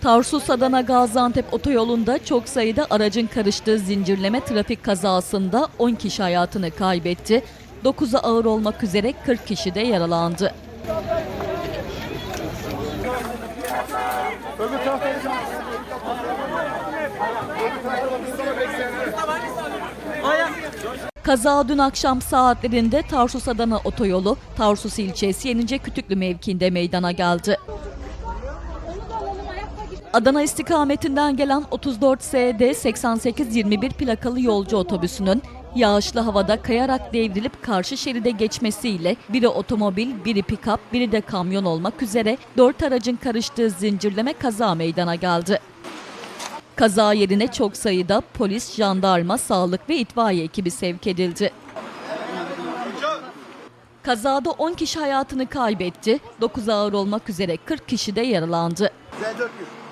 Tarsus Adana Gaziantep otoyolunda çok sayıda aracın karıştığı zincirleme trafik kazasında 10 kişi hayatını kaybetti. 9'u ağır olmak üzere 40 kişi de yaralandı. Kaza dün akşam saatlerinde Tarsus Adana otoyolu Tarsus ilçesi Yenice Kütüklü mevkiinde meydana geldi. Adana istikametinden gelen 34 SD 8821 plakalı yolcu otobüsünün yağışlı havada kayarak devrilip karşı şeride geçmesiyle biri otomobil, biri pikap, biri de kamyon olmak üzere 4 aracın karıştığı zincirleme kaza meydana geldi. Kaza yerine çok sayıda polis, jandarma, sağlık ve itfaiye ekibi sevk edildi. Kazada 10 kişi hayatını kaybetti, 9 ağır olmak üzere 40 kişi de yaralandı. Z400.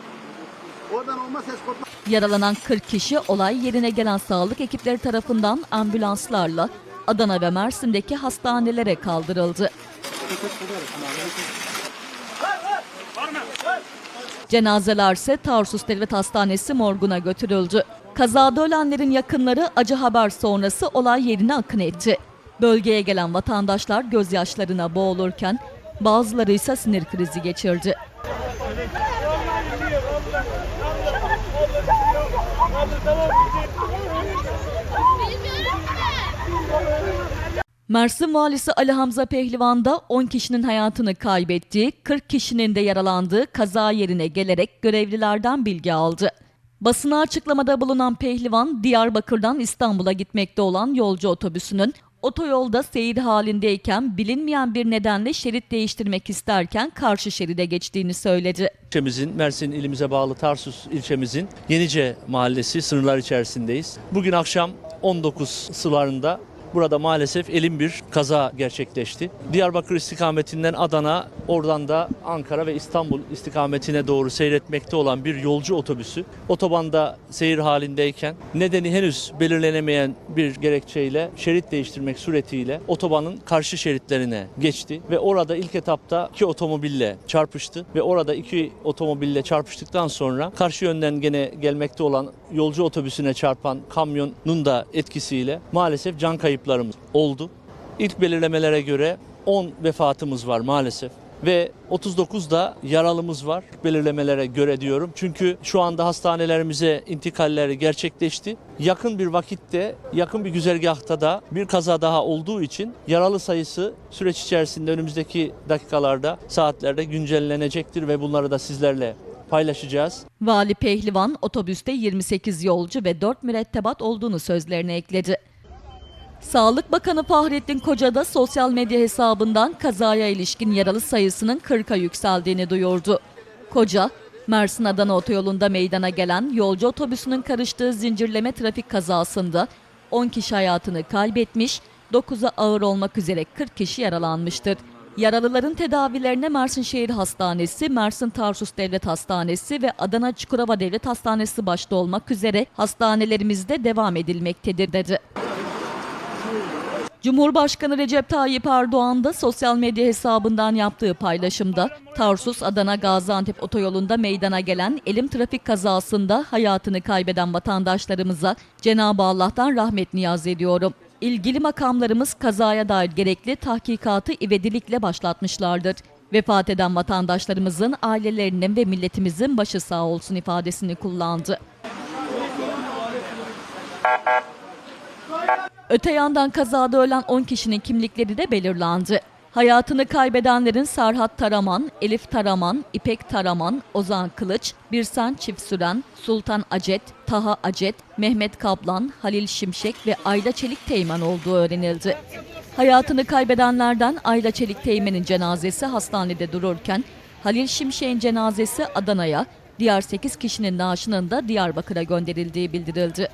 Oradan olmaz ses kopma. Yaralanan 40 kişi olay yerine gelen sağlık ekipleri tarafından ambulanslarla Adana ve Mersin'deki hastanelere kaldırıldı. Cenazeler ise Tarsus Devlet Hastanesi morguna götürüldü. Kazada ölenlerin yakınları acı haber sonrası olay yerine akın etti. Bölgeye gelen vatandaşlar gözyaşlarına boğulurken bazıları ise sinir krizi geçirdi. Mersin Valisi Ali Hamza Pehlivan da 10 kişinin hayatını kaybettiği, 40 kişinin de yaralandığı kaza yerine gelerek görevlilerden bilgi aldı. Basına açıklamada bulunan Pehlivan, Diyarbakır'dan İstanbul'a gitmekte olan yolcu otobüsünün otoyolda seyir halindeyken bilinmeyen bir nedenle şerit değiştirmek isterken karşı şeride geçtiğini söyledi. İlçemizin, Mersin ilimize bağlı Tarsus ilçemizin Yenice mahallesi sınırlar içerisindeyiz. Bugün akşam 19 sularında burada maalesef elin bir kaza gerçekleşti. Diyarbakır istikametinden Adana, oradan da Ankara ve İstanbul istikametine doğru seyretmekte olan bir yolcu otobüsü otobanda seyir halindeyken nedeni henüz belirlenemeyen bir gerekçeyle şerit değiştirmek suretiyle otobanın karşı şeritlerine geçti ve orada ilk etapta iki otomobille çarpıştı ve orada iki otomobille çarpıştıktan sonra karşı yönden gene gelmekte olan yolcu otobüsüne çarpan kamyonun da etkisiyle maalesef can kayıplarımız oldu. İlk belirlemelere göre 10 vefatımız var maalesef ve 39 da yaralımız var belirlemelere göre diyorum. Çünkü şu anda hastanelerimize intikalleri gerçekleşti. Yakın bir vakitte, yakın bir güzergahta da bir kaza daha olduğu için yaralı sayısı süreç içerisinde önümüzdeki dakikalarda, saatlerde güncellenecektir ve bunları da sizlerle paylaşacağız. Vali Pehlivan otobüste 28 yolcu ve 4 mürettebat olduğunu sözlerine ekledi. Sağlık Bakanı Fahrettin Koca da sosyal medya hesabından kazaya ilişkin yaralı sayısının 40'a yükseldiğini duyurdu. Koca, Mersin Adana otoyolunda meydana gelen yolcu otobüsünün karıştığı zincirleme trafik kazasında 10 kişi hayatını kaybetmiş, 9'a ağır olmak üzere 40 kişi yaralanmıştır. Yaralıların tedavilerine Mersin Şehir Hastanesi, Mersin Tarsus Devlet Hastanesi ve Adana Çukurova Devlet Hastanesi başta olmak üzere hastanelerimizde devam edilmektedir dedi. Cumhurbaşkanı Recep Tayyip Erdoğan da sosyal medya hesabından yaptığı paylaşımda Tarsus Adana Gaziantep otoyolunda meydana gelen elim trafik kazasında hayatını kaybeden vatandaşlarımıza Cenab-ı Allah'tan rahmet niyaz ediyorum. İlgili makamlarımız kazaya dair gerekli tahkikatı ivedilikle başlatmışlardır. Vefat eden vatandaşlarımızın ailelerinin ve milletimizin başı sağ olsun ifadesini kullandı. Öte yandan kazada ölen 10 kişinin kimlikleri de belirlendi. Hayatını kaybedenlerin Serhat Taraman, Elif Taraman, İpek Taraman, Ozan Kılıç, Birsen Çiftsüren, Sultan Acet, Taha Acet, Mehmet Kaplan, Halil Şimşek ve Ayla Çelik Teğmen olduğu öğrenildi. Hayatını kaybedenlerden Ayla Çelik Teğmen'in cenazesi hastanede dururken Halil Şimşek'in cenazesi Adana'ya, diğer 8 kişinin naaşının da Diyarbakır'a gönderildiği bildirildi.